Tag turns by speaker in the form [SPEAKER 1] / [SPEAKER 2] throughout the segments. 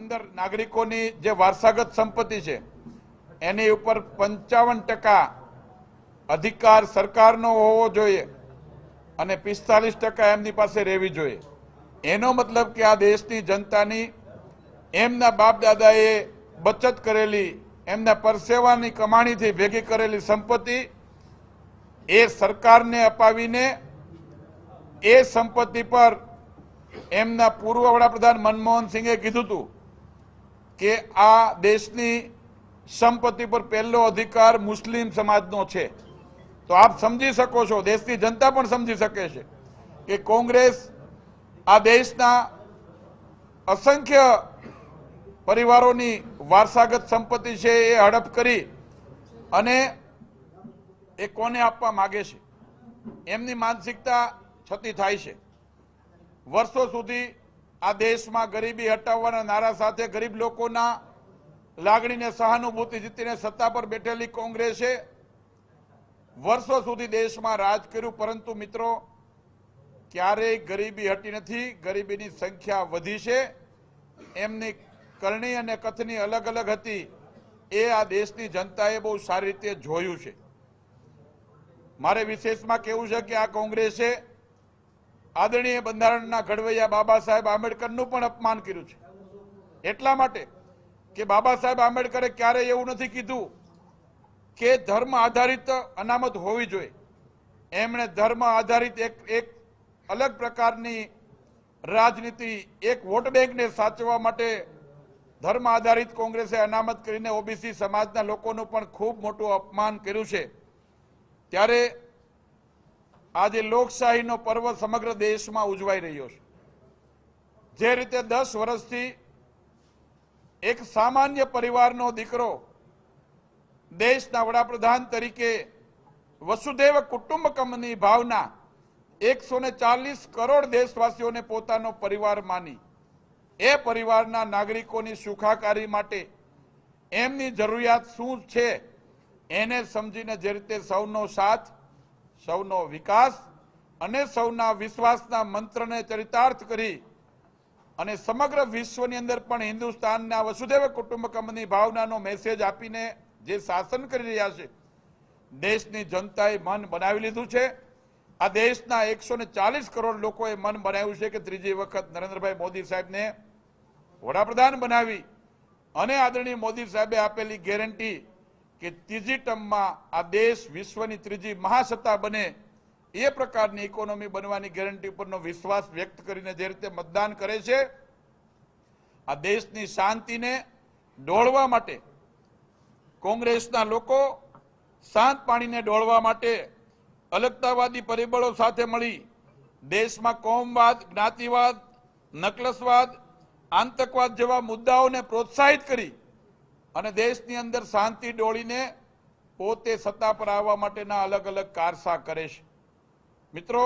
[SPEAKER 1] અંદર નાગરિકોની જે વારસાગત સંપત્તિ છે, એની ઉપર પંચાવન ટકા અધિકાર સરકારનો હોવો જોઈએ અને પિસ્તાલીસ ટકા એમની પાસે રહેવી જોઈએ. એનો મતલબ કે આ દેશની જનતાની એમના બાપ દાદાએ બચત કરેલી, એમના પરસેવાની કમાણીથી ભેગી કરેલી સંપત્તિ એ સરકારને અપાવીને એ સંપત્તિ પર એમના પૂર્વ વડાપ્રધાન મનમોહન સિંહે કીધું હતું કે આ દેશની સંપત્તિ પર પહેલો અધિકાર મુસ્લિમ સમાજનો છે. તો આપ સમજી શકો છો, દેશની જનતા પણ સમજી શકે છે કે કોંગ્રેસ આ દેશના અસંખ્ય પરિવારોની વારસાગત સંપત્તિ છે એ હડપ કરી અને એ કોને આપવા માગે છે? એમની માનસિકતા છતી થાય છે. વર્ષો સુધી આ દેશમાં ગરીબી હટાવવાના નારા સાથે ગરીબ લોકોના લાગણીને, સહાનુભૂતિ જીતીને સત્તા પર બેઠેલી કોંગ્રેસે વર્ષો સુધી દેશમાં રાજ કર્યું. પરંતુ મિત્રો, ક્યારેય ગરીબી હટી નથી. ગરીબીની સંખ્યા વધી છે. એમની કરણી અને કથની અલગ અલગ હતી. એ આ દેશની જનતાએ બહુ સારી રીતે જોયું છે. મારે વિશેષમાં કહેવું છે કે આ કોંગ્રેસે આદરણીય બંધારણના ઘડવૈયા બાબા સાહેબ આંબેડકરનું પણ અપમાન કર્યું છે. એટલા માટે કે બાબા સાહેબ આંબેડકરે ક્યારેય એવું નથી કીધું કે ધર્મ આધારિત અનામત હોવી જોઈએ. એમણે ધર્મ આધારિત એક એક અલગ પ્રકારની રાજનીતિ, એક વોટ બેંકને સાચવવા માટે ધર્મ આધારિત કોંગ્રેસે અનામત કરીને ઓબીસી સમાજના લોકોનું પણ ખૂબ મોટું અપમાન કર્યું છે. ત્યારે આજે લોકશાહીનો પર્વ સમગ્ર દેશમાં ઉજવાઈ રહ્યો છે. જે રીતે દસ વર્ષથી એક સામાન્ય પરિવારનો દીકરો દેશના વડાપ્રધાન તરીકે વસુદેવ કુટુંબકમની ભાવના એકસો ચાલીસ કરોડ દેશવાસીઓને પોતાનો પરિવાર માની. એ પરિવારના નાગરિકોની સુખાકારી માટે એમની જરૂરિયાત શું છે, એને સમજીને જે રીતે સૌનો સાથ સૌનો વિકાસ અને સૌના વિશ્વાસના મંત્રને ચરિતાર્થ કરી અને સમગ્ર વિશ્વની અંદર પણ હિન્દુસ્તાનના વસુદેવ કુટુંબકમની ભાવનાનો મેસેજ આપીને જે શાસન કરી રહ્યા છે, દેશની જનતાએ મન બનાવી લીધું છે. આ દેશના એકસો કરોડ લોકોએ મન બનાવ્યું છે કે ત્રીજી વખત નરેન્દ્રભાઈ મોદી સાહેબને વડાપ્રધાન બનાવી અને આદરણીય મોદી સાહેબે આપેલી ગેરંટી કે ત્રીજી ટર્મમાં આ દેશ વિશ્વની ત્રીજી મહાસત્તા બને એ પ્રકારની ઇકોનોમી બનવાની ગેરંટી પરનો વિશ્વાસ વ્યક્ત કરીને જે રીતે મતદાન કરે છે, આ દેશની શાંતિને ડોળવા માટે કોંગ્રેસના લોકો શાંત પાણીને ડોળવા માટે અલગતાવાદી પરિબળો સાથે મળી દેશમાં કોમવાદ, જ્ઞાતિવાદ, નકલસવાદ, આતંકવાદ જેવા મુદ્દાઓને પ્રોત્સાહિત કરી અને દેશની અંદર શાંતિ ડોળીને પોતે સત્તા પર આવવા માટેના અલગ અલગ કારસા કરે છે. મિત્રો,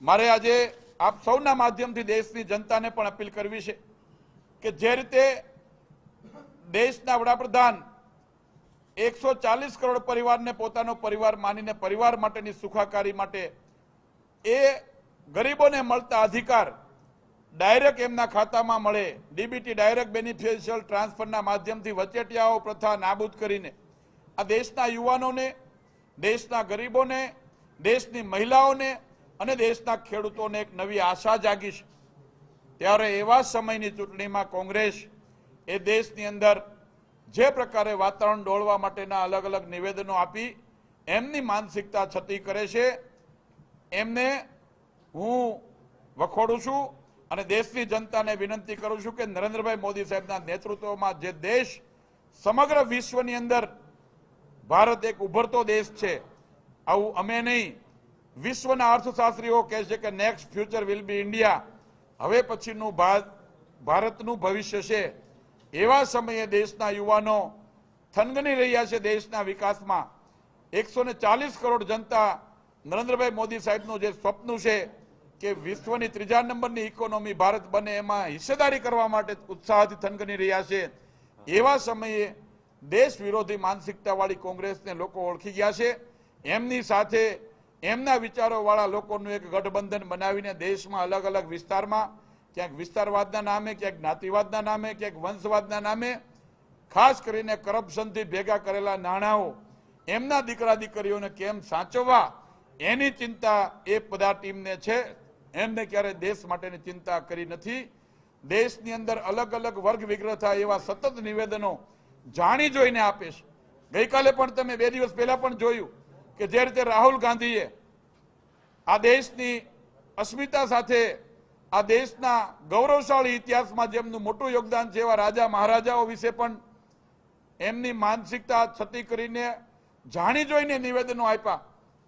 [SPEAKER 1] મારે આજે આપ સૌના માધ્યમથી દેશની જનતાને પણ અપીલ કરવી છે કે જે રીતે દેશના વડાપ્રધાન એકસો ચાલીસ કરોડ પરિવારને પોતાનો પરિવાર માનીને પરિવાર માટેની સુખાકારી માટે એ ગરીબોને મળતા અધિકાર ડાયરેક્ટ એમના ખાતામાં મળે. ડીબીટી ડાયરેક્ટ બેનિફિશિયલ ટ્રાન્સફરના માધ્યમથી વચેટિયાઓ પ્રથા નાબૂદ કરીને આ દેશના યુવાનોને, દેશના ગરીબોને, દેશની મહિલાઓને અને દેશના ખેડૂતોને એક નવી આશા જાગી છે. ત્યારે એવા સમયની ચૂંટણીમાં કોંગ્રેસ એ દેશની અંદર જે પ્રકારે વાતાવરણ ડોળવા માટેના અલગ અલગ નિવેદનો આપી, એમની માનસિકતા છતી કરે છે. એમને હું વખોડું છું. અને દેશની જનતાને વિનંતી કરું છું કે નરેન્દ્રભાઈ મોદી સાહેબના નેતૃત્વમાં જે દેશ સમગ્ર વિશ્વની અંદર ભારત એક ઉભરતો દેશ છે, આવું અમે નહીં, વિશ્વના અર્થશાસ્ત્રીઓ કહે છે કે next future will be India હવે પછીનું ભારત ભારતનું ભવિષ્ય છે. એવા સમયે દેશના યુવાનો થનગની રહ્યા છે દેશના વિકાસમાં. એકસો કરોડ જનતા નરેન્દ્રભાઈ મોદી સાહેબનું જે સ્વપ્ન છે કે વિશ્વની ત્રીજા નંબરની ઇકોનોમી ભારત બને એમાં હિસ્સેદારી કરવા માટે ઉત્સાહથી થનગની રહ્યા છે. એવા સમયે દેશ વિરોધી માનસિકતાવાળી કોંગ્રેસને લોકો ઓળખી ગયા છે. એમની સાથે એમના વિચારોવાળા લોકોનું એક ગઠબંધન બનાવીને દેશમાં અલગ અલગ વિસ્તારમાં, ક્યાંક વિસ્તારવાદના નામે, ક્યાંક જ્ઞાતિવાદના નામે, ક્યાંક વંશવાદના નામે, ખાસ કરીને કરપ્શનથી ભેગા કરેલા નાણાંઓ એમના દીકરા દીકરીઓને કેમ સાચવવા એની ચિંતા એ બધા ટીમને છે. એમને ક્યારે દેશ માટેની ચિંતા કરી નથી. દેશની અંદર અલગ અલગ વર્ગ વિગ્રહ થાય એવા સતત નિવેદનો જાણી જોઈને આપે છે. ગઈકાલે પણ તમે બે દિવસ પહેલા પણ જોયું કે જે રીતે રાહુલ ગાંધીએ આ દેશની અસ્મિતા સાથે આ દેશના ગૌરવશાળી ઇતિહાસમાં જેમનું મોટું યોગદાન છે એવા રાજા મહારાજાઓ વિશે પણ એમની માનસિકતા છતી કરીને જાણી જોઈને નિવેદનો આપ્યા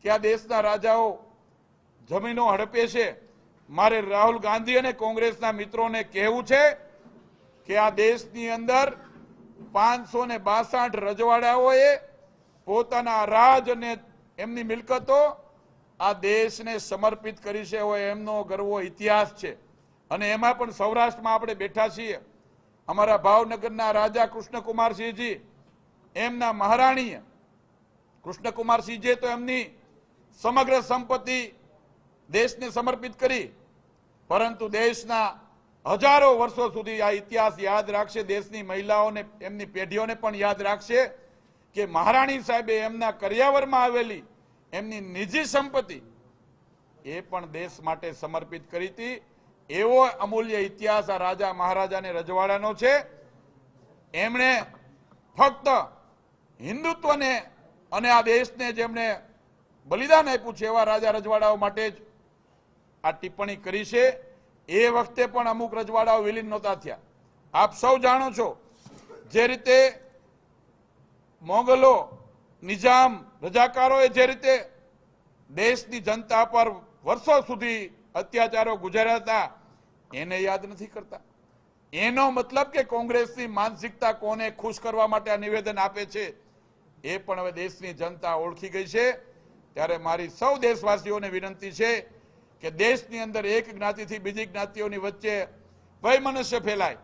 [SPEAKER 1] કે આ દેશના રાજાઓ જમીનો હડપે છે. મારે રાહુલ ગાંધી અને કોંગ્રેસના મિત્રોને કહેવું છે કે આ દેશની અંદર પાંચસો ને બાસઠ રજવાડાઓએ પોતાના રાજ અને એમની મિલકતો આ દેશને સમર્પિત કરી છે હોય એમનો ગર્વો ઇતિહાસ છે. અને એમાં પણ સૌરાષ્ટ્રમાં આપણે બેઠા છીએ. અમારા ભાવનગરના રાજા કૃષ્ણકુમારસિંહજી, એમના મહારાણીએ કૃષ્ણકુમારસિંહજીએ તો એમની સમગ્ર સંપત્તિ દેશને સમર્પિત કરી પરંતુ દેશના હજારો વર્ષો સુધી આ ઇતિહાસ યાદ રાખશે, દેશની મહિલાઓને, એમની પેઢીઓને પણ યાદ રાખશે કે મહારાણી સાહેબે એમના કરિયાવરમાં આવેલી એમની નિજી સંપત્તિ એ પણ દેશ માટે સમર્પિત કરી હતી. એવો અમૂલ્ય ઇતિહાસ આ રાજા મહારાજાને રજવાડાનો છે. એમણે ફક્ત હિન્દુત્વને અને આ દેશને જેમણે બલિદાન આપ્યું છે એવા રાજા રજવાડાઓ માટે જ આ ટિપ્પણી કરી છે. એ વખતે પણ અમુક રજવાડાઓ વિલીન નહોતા થયા. આપ સૌ જાણો છો, જે રીતે મોગલો નિજામ રજાકારોએ જે રીતે દેશની જનતા પર વર્ષો સુધી અત્યાચારો ગુજાર્યા હતા, એને યાદ નથી કરતા. એનો મતલબ કે કોંગ્રેસની માનસિકતા કોને ખુશ કરવા માટે આ નિવેદન આપે છે, એ પણ હવે દેશની જનતા ઓળખી ગઈ છે. ત્યારે મારી સૌ દેશવાસીઓને વિનંતી છે કે દેશની અંદર એક જ્ઞાતિથી બીજી જ્ઞાતિઓની વચ્ચે વૈમનસ્ય ફેલાય,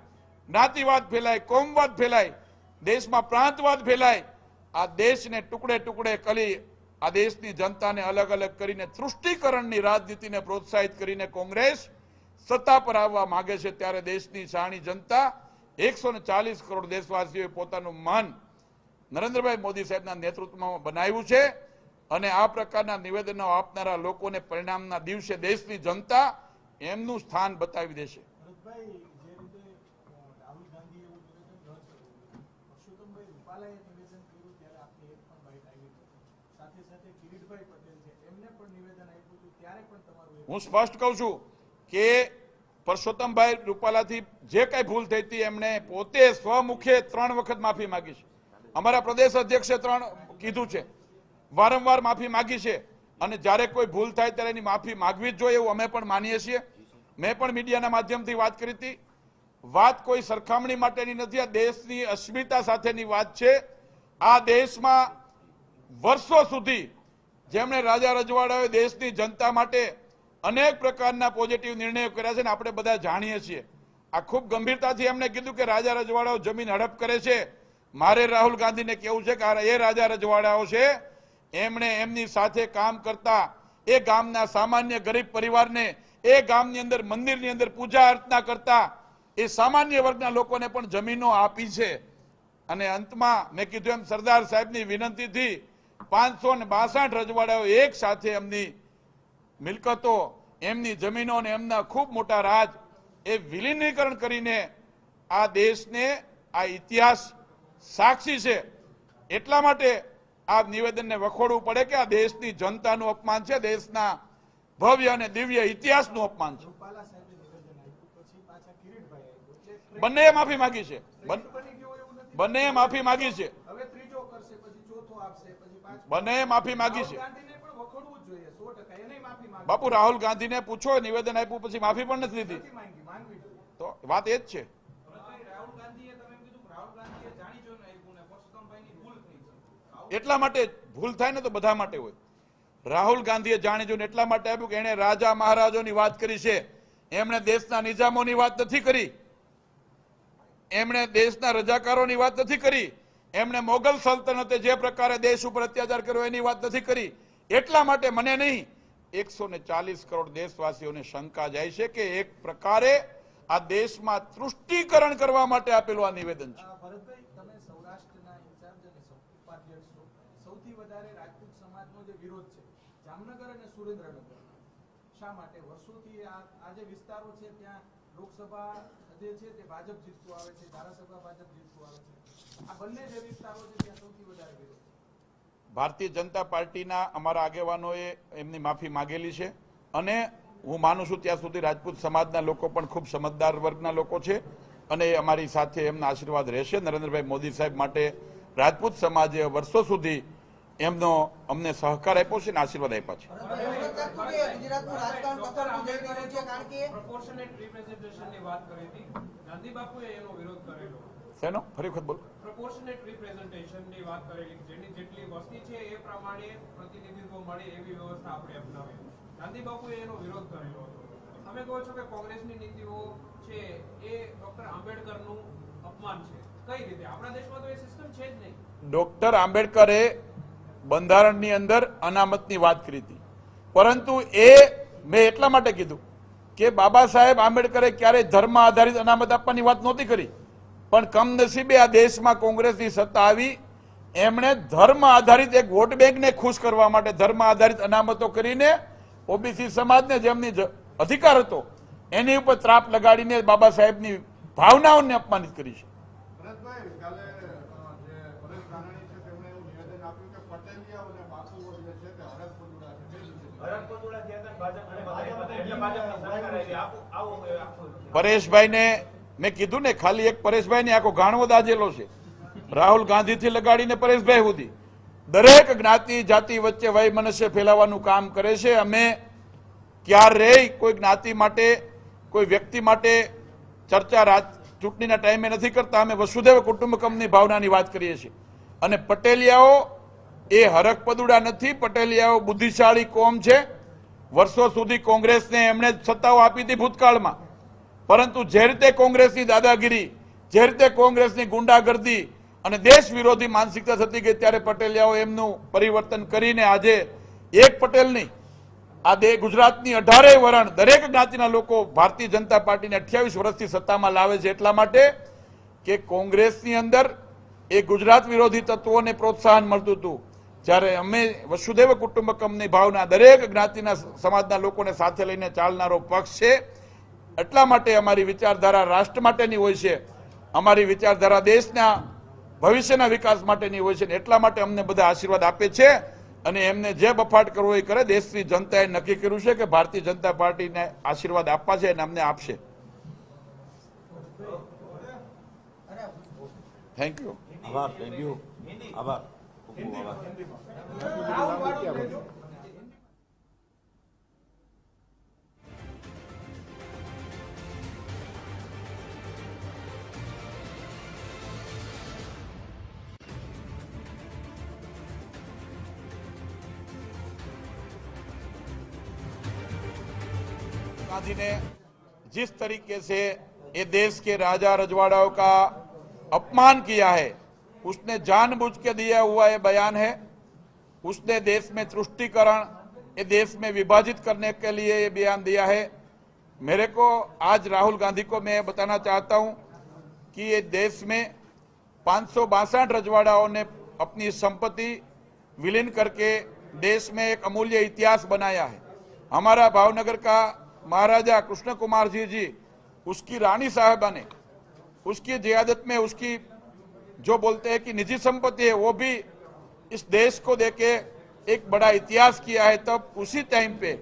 [SPEAKER 1] જ્ઞાતિવાદ ફેલાય, કોમવાદ ફેલાય, દેશમાં પ્રાંતવાદ ફેલાય, આ દેશને ટુકડે ટુકડે કરી આ દેશની જનતાને અલગ અલગ કરીને તૃષ્ટિકરણની રાજનીતિને પ્રોત્સાહિત કરીને કોંગ્રેસ સત્તા પર આવવા માંગે છે ત્યારે દેશની સાણી જનતા એકસો ચાલીસ કરોડ દેશવાસીઓએ પોતાનું મન નરેન્દ્રભાઈ મોદી સાહેબના નેતૃત્વમાં બનાવ્યું છે. અને આ પ્રકારના નિવેદનો આપનારા લોકોને પરિણામના દિવસે દેશની જનતા એમનું સ્થાન બતાવી દેશે. હું સ્પષ્ટ કહું છું કે પરસોત્તમભાઈ રૂપાલાથી જે કઈ ભૂલ થઈ હતી એમણે પોતે સ્વમુખે ત્રણ વખત માફી માંગી છે. અમારા પ્રદેશ અધ્યક્ષે ત્રણ કીધું છે. વારંવાર માફી માંગી છે. અને જ્યારે કોઈ ભૂલ થાય ત્યારે એની માફી માગવી જ જોઈએ એવું અમે પણ માનીએ છીએ. મેં પણ મીડિયાના માધ્યમથી વાત કરી હતી. વાત કોઈ સરખામણી માટેની નથી, આ દેશની અસ્મિતા સાથેની વાત છે. આ દેશમાં વર્ષો સુધી જેમણે રાજા રજવાડાઓએ દેશની જનતા માટે અનેક પ્રકારના પોઝિટિવ નિર્ણયો કર્યા છે ને આપણે બધા જાણીએ છીએ. આ ખૂબ ગંભીરતાથી એમણે કીધું કે રાજા રજવાડાઓ જમીન હડપ કરે છે. મારે રાહુલ ગાંધીને કેવું છે કે એ રાજા રજવાડાઓ છે એમણે એમની સાથે કામ કરતા એ ગામના સામાન્ય ગરીબ પરિવારને એ ગામની અંદર મંદિરની અંદર પૂજા અર્ચના કરતા એ સામાન્ય વર્ગના લોકોને પણ જમીનો આપી છે. અને અંતમાં મેં કીધું એમ સરદાર સાહેબની વિનંતીથી પાંચસો ને બાસઠ રજવાડાઓ એક સાથે એમની મિલકતો, એમની જમીનો અને એમના ખૂબ મોટા રાજ એ વિલીનીકરણ કરીને આ દેશને આ ઇતિહાસ સાક્ષી છે. એટલા માટે આ નિવેદનને વખોડવું પડે કે આ દેશની જનતાનું અપમાન છે દેશના ભવ્ય અને દિવ્ય ઇતિહાસનું અપમાન છે? બંનેએ માફી માંગી છે. બન-
[SPEAKER 2] બની
[SPEAKER 1] માફી માગી છે. બંનેએ માફી માગી છે. બાપુ રાહુલ ગાંધીને પૂછો નિવેદન આપ્યું પછી માફી પણ નથી લીધી તો વાત એ જ છે
[SPEAKER 3] રાહુલ ગાંધીએ તમે એમ કીધું કે રાહુલ ગાંધીએ જાણી જોઈને આપ્યું ને પરસોત્તમભાઈની ભૂલ થઈ છે
[SPEAKER 1] એટલા માટે ભૂલ થાય ને તો બધા માટે હોય. રાહુલ ગાંધીએ જાણી જોઈને એટલા માટે આપ્યું કે એણે રાજા મહારાજોની વાત કરી છે. એમણે દેશના નિજામોની વાત નથી કરી. એમણે દેશના રજાકારોની વાત નથી કરી. એમણે મોગલ સલ્તનતે જે પ્રકારે દેશ ઉપર અત્યાચાર કર્યો એની વાત નથી કરી. એટલા માટે મને નહીં એકસો ચાલીસ કરોડ દેશવાસીઓને શંકા જાય છે કે એક પ્રકારે આ દેશમાં તૃષ્ટિકરણ કરવા માટે આપેલું આ નિવેદન છે
[SPEAKER 2] અ, ભરતભાઈ તમે સૌરાષ્ટ્રના ઇન્ચાર્જ અને સૌ- ઉપાધ્યક્ષ છો સૌથી વધારે રાજપૂત સમાજનો જે વિરોધ છે જામનગર અને સુરેન્દ્રનગર શા માટે? વર્ષોથી આ જે વિસ્તારો છે, ત્યાં લોકસભા જે છે તે ભાજપ જીતતું આવે છે, ધારાસભા ભાજપ જીતતું આવે છે. આ બંને જે વિસ્તારો છે, ત્યાં સૌથી વધારે વિરોધ
[SPEAKER 1] ભારતીય જનતા પાર્ટીના અમારા આગેવાનોએ એમની માફી માગેલી છે અને હું માનું છું ત્યાં સુધી રાજપૂત સમાજના લોકો પણ ખૂબ સમજદાર વર્ગના લોકો છે અને અમારી સાથે એમના આશીર્વાદ રહેશે. નરેન્દ્રભાઈ મોદી સાહેબ માટે રાજપૂત સમાજે વર્ષો સુધી એમનો અમને સહકાર આપ્યો છે અને આશીર્વાદ આપ્યા છે.
[SPEAKER 4] ગુજરાતનું રાજકારણ કથળતું જઈ રહ્યું છે કારણ કે?
[SPEAKER 3] Proportionate representation ની વાત કરી હતી. ગાંધી બાપુએ એનો વિરોધ કરેલો.
[SPEAKER 1] શેનો? ફરી વખત બોલો.
[SPEAKER 3] Proportionate representation ની વાત કરેલી. જેની જેટલી વસ્તી છે એ પ્રમાણે પ્રતિનિધિત્વ મળે એવી વ્યવસ્થા આપણે અપનાવી. ગાંધી બાપુએ એનો વિરોધ કરેલો હતો. તમે કહો છો કે કોંગ્રેસની નીતિઓ છે એ ડોક્ટર આંબેડકરનું અપમાન છે. કઈ રીતે? આપણા દેશમાં તો એ સિસ્ટમ છે જ નહીં.
[SPEAKER 1] ડોક્ટર આંબેડકરે બંધારણની અંદર અનામતની વાત કરી હતી. પરંતુ એ મેં એટલા માટે કીધું કે બાબા સાહેબ આંબેડકરે ક્યારેય ધર્મ આધારિત અનામત આપવાની વાત નહોતી કરી. પણ કમનસીબે આ દેશમાં કોંગ્રેસની સત્તા આવી. એમણે ધર્મ આધારિત એક વોટ બેંકને ખુશ કરવા માટે ધર્મ આધારિત અનામતો કરીને ઓબીસી સમાજને જેમની અધિકાર હતો, એની ઉપર ત્રાપ લગાડીને બાબા સાહેબની ભાવનાઓને અપમાનિત કરી છે
[SPEAKER 5] ભરતભાઈ કાલે અ, જે પરેશ ધાનાણી છે તેમણે એવું નિવેદન આપ્યું કે પટેલિયા અને બાપુઓ જે છે તે હરક પંદુડા છે તે વિશે
[SPEAKER 1] પરેશભાઈને મેં કીધું ને, ખાલી એક પરેશભાઈને આખો ગાણવો દાજેલો છે. રાહુલ ગાંધીથી લગાડીને પરેશભાઈ સુધી. દરેક જ્ઞાતિ, જાતિ વચ્ચે વય મનસ્ય ફેલાવવાનું કામ કરે છે. અમે ક્યારેય કોઈ જ્ઞાતિ માટે, કોઈ વ્યક્તિ માટે ચર્ચા રાજ ચૂંટણીના ટાઈમે નથી કરતા. અમે વસુદેવ કુટુંબકમની ભાવનાની વાત કરીએ છીએ. અને પટેલિયાઓ એ હરકપદુડા નથી પટેલિયાઓ બુદ્ધિશાળી કોમ છે. વર્ષો સુધી કોંગ્રેસને એમણે સત્તાઓ આપી હતી ભૂતકાળમાં. પરંતુ જે રીતે કોંગ્રેસની દાદાગીરી, જે રીતે કોંગ્રેસની ગુંડાગર્દી અને દેશ વિરોધી માનસિકતા થતી ગઈ, ત્યારે પટેલિયાઓ એમનું પરિવર્તન કરીને આજે એક પટેલની આ દે ગુજરાતની અઢારેય વરણ દરેક જ્ઞાતિના લોકો ભારતીય જનતા પાર્ટીને અઠ્યાવીસ વર્ષથી સત્તામાં લાવે છે એટલા માટે કે કોંગ્રેસની અંદર એ ગુજરાત વિરોધી તત્વોને પ્રોત્સાહન મળતું હતું. જ્યારે અમે વસુદેવ કુટુંબકમની ભાવના દરેક જ્ઞાતિના સમાજના લોકોને સાથે લઈને ચાલનારો પક્ષ છે. એટલા માટે અમારી વિચારધારા રાષ્ટ્ર માટેની હોય છે. અમારી વિચારધારા દેશના ભવિષ્યના વિકાસ માટેની હોય છે ને એટલા માટે અમને બધા આશીર્વાદ આપે છે અને એમને જે બફાટ કરવો એ કરે. દેશની જનતાએ નક્કી કર્યું છે કે ભારતીય જનતા પાર્ટીને આશીર્વાદ આપવા છે અને અમને આપશે. થેન્ક યુ
[SPEAKER 6] આભાર. થેન્ક યુ આભાર.
[SPEAKER 1] गांधी ने जिस तरीके से ये देश के राजा रजवाड़ाओं का अपमान किया है उसने जानबूझ के दिया हुआ ये बयान है। उसने देश में तुष्टिकरण, ये देश में विभाजित करने के लिए ये बयान दिया है। मेरे को आज राहुल गांधी को मैं बताना चाहता हूँ कि ये देश में पाँच रजवाड़ाओं ने अपनी संपत्ति विलीन करके देश में एक अमूल्य इतिहास बनाया है। हमारा भावनगर का महाराजा कृष्ण कुमार जी जी, उसकी रानी साहबा ने उसकी जियादत में उसकी जो बोलते हैं कि निजी संपत्ति है वो भी इस देश को देके एक बड़ा इतिहास किया है तब उसी टाइम पे